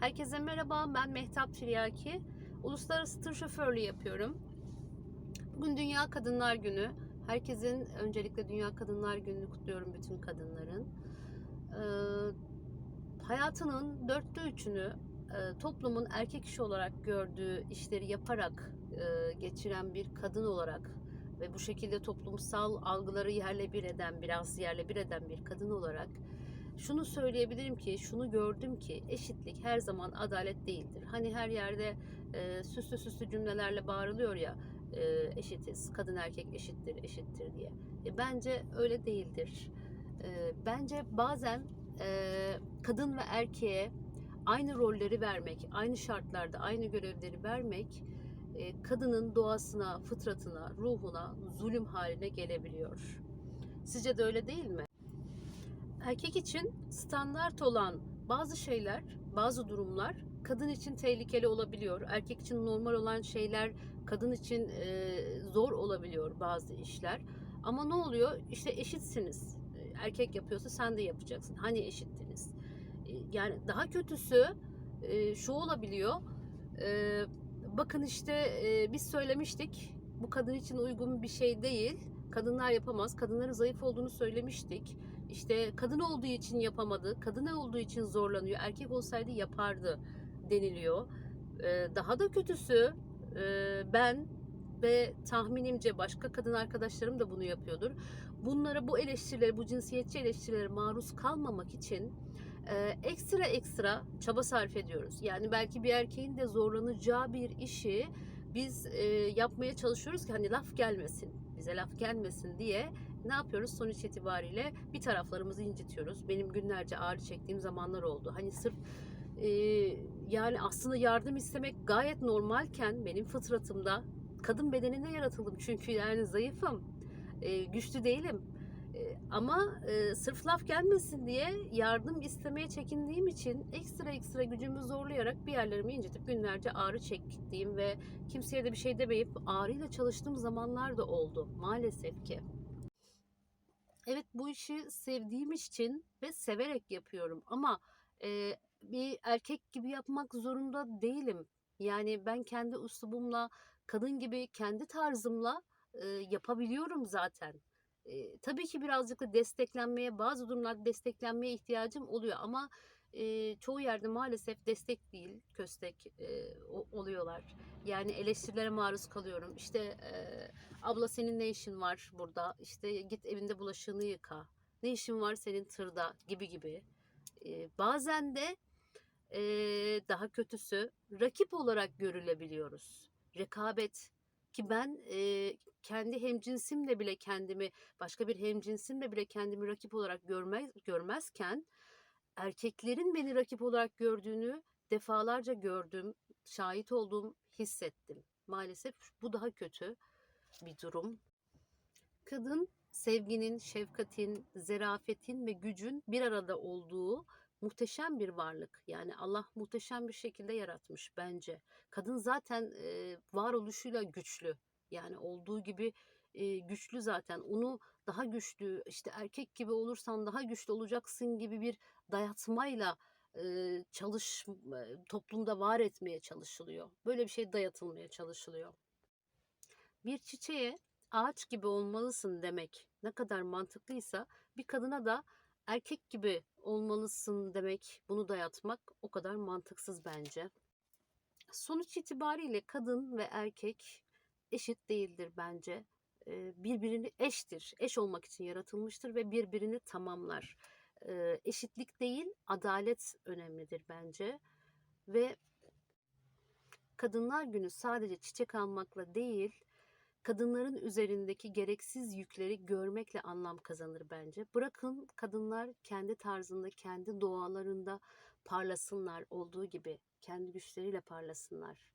Herkese merhaba, ben Mehtap Tiryaki. Uluslararası tır şoförlüğü yapıyorum. Bugün Dünya Kadınlar Günü. Herkesin öncelikle Dünya Kadınlar Günü'nü kutluyorum bütün kadınların. Ee, hayatının dörtte üçünü e, toplumun erkek işi olarak gördüğü işleri yaparak e, geçiren bir kadın olarak ve bu şekilde toplumsal algıları yerle bir eden, biraz yerle bir eden bir kadın olarak şunu söyleyebilirim ki, şunu gördüm ki eşitlik her zaman adalet değildir. Hani her yerde e, süslü süslü cümlelerle bağırılıyor ya e, eşitiz, kadın erkek eşittir, eşittir diye. E, bence öyle değildir. E, bence bazen e, kadın ve erkeğe aynı rolleri vermek, aynı şartlarda aynı görevleri vermek e, kadının doğasına, fıtratına, ruhuna zulüm haline gelebiliyor. Sizce de öyle değil mi? Erkek için standart olan bazı şeyler, bazı durumlar kadın için tehlikeli olabiliyor. Erkek için normal olan şeyler kadın için e, zor olabiliyor bazı işler. Ama ne oluyor? İşte eşitsiniz. Erkek yapıyorsa sen de yapacaksın. Hani eşittiniz? Yani daha kötüsü e, şu olabiliyor. E, bakın işte e, biz söylemiştik. Bu kadın için uygun bir şey değil. Kadınlar yapamaz. Kadınların zayıf olduğunu söylemiştik. İşte kadın olduğu için yapamadı, kadın olduğu için zorlanıyor, erkek olsaydı yapardı deniliyor. Ee, daha da kötüsü e, ben ve tahminimce başka kadın arkadaşlarım da bunu yapıyordur. Bunlara bu eleştirileri, bu cinsiyetçi eleştirilere maruz kalmamak için e, ekstra ekstra çaba sarf ediyoruz. Yani belki bir erkeğin de zorlanacağı bir işi biz e, yapmaya çalışıyoruz ki hani laf gelmesin, bize laf gelmesin diye ne yapıyoruz sonuç itibariyle bir taraflarımızı incitiyoruz. Benim günlerce ağrı çektiğim zamanlar oldu. Hani sırf e, yani aslında yardım istemek gayet normalken benim fıtratımda kadın bedeninde yaratıldım çünkü yani zayıfım, e, güçlü değilim. Ama e, sırf laf gelmesin diye yardım istemeye çekindiğim için ekstra ekstra gücümü zorlayarak bir yerlerimi incitip günlerce ağrı çektiğim ve kimseye de bir şey demeyip ağrıyla çalıştığım zamanlar da oldu maalesef ki. Evet bu işi sevdiğim için ve severek yapıyorum ama e, bir erkek gibi yapmak zorunda değilim. Yani ben kendi üslubumla, kadın gibi kendi tarzımla e, yapabiliyorum zaten. E, tabii ki birazcık da desteklenmeye, bazı durumlarda desteklenmeye ihtiyacım oluyor ama e, çoğu yerde maalesef destek değil, köstek e, oluyorlar. Yani eleştirilere maruz kalıyorum. İşte e, abla senin ne işin var burada? İşte git evinde bulaşığını yıka. Ne işin var senin tırda gibi gibi. E, bazen de e, daha kötüsü rakip olarak görülebiliyoruz. Rekabet ki ben e, kendi hemcinsimle bile kendimi başka bir hemcinsimle bile kendimi rakip olarak görmez görmezken erkeklerin beni rakip olarak gördüğünü defalarca gördüm, şahit oldum, hissettim. Maalesef bu daha kötü bir durum. Kadın sevginin, şefkatin, zerafetin ve gücün bir arada olduğu muhteşem bir varlık. Yani Allah muhteşem bir şekilde yaratmış bence. Kadın zaten e, varoluşuyla güçlü. Yani olduğu gibi e, güçlü zaten. Onu daha güçlü, işte erkek gibi olursan daha güçlü olacaksın gibi bir dayatmayla e, çalış toplumda var etmeye çalışılıyor. Böyle bir şey dayatılmaya çalışılıyor. Bir çiçeğe ağaç gibi olmalısın demek ne kadar mantıklıysa bir kadına da erkek gibi olmalısın demek, bunu dayatmak o kadar mantıksız bence. Sonuç itibariyle kadın ve erkek eşit değildir bence. Ee, Birbirini eştir, eş olmak için yaratılmıştır ve birbirini tamamlar. Ee, Eşitlik değil, adalet önemlidir bence. Ve Kadınlar Günü sadece çiçek almakla değil, kadınların üzerindeki gereksiz yükleri görmekle anlam kazanır bence. Bırakın kadınlar kendi tarzında, kendi doğalarında parlasınlar olduğu gibi kendi güçleriyle parlasınlar.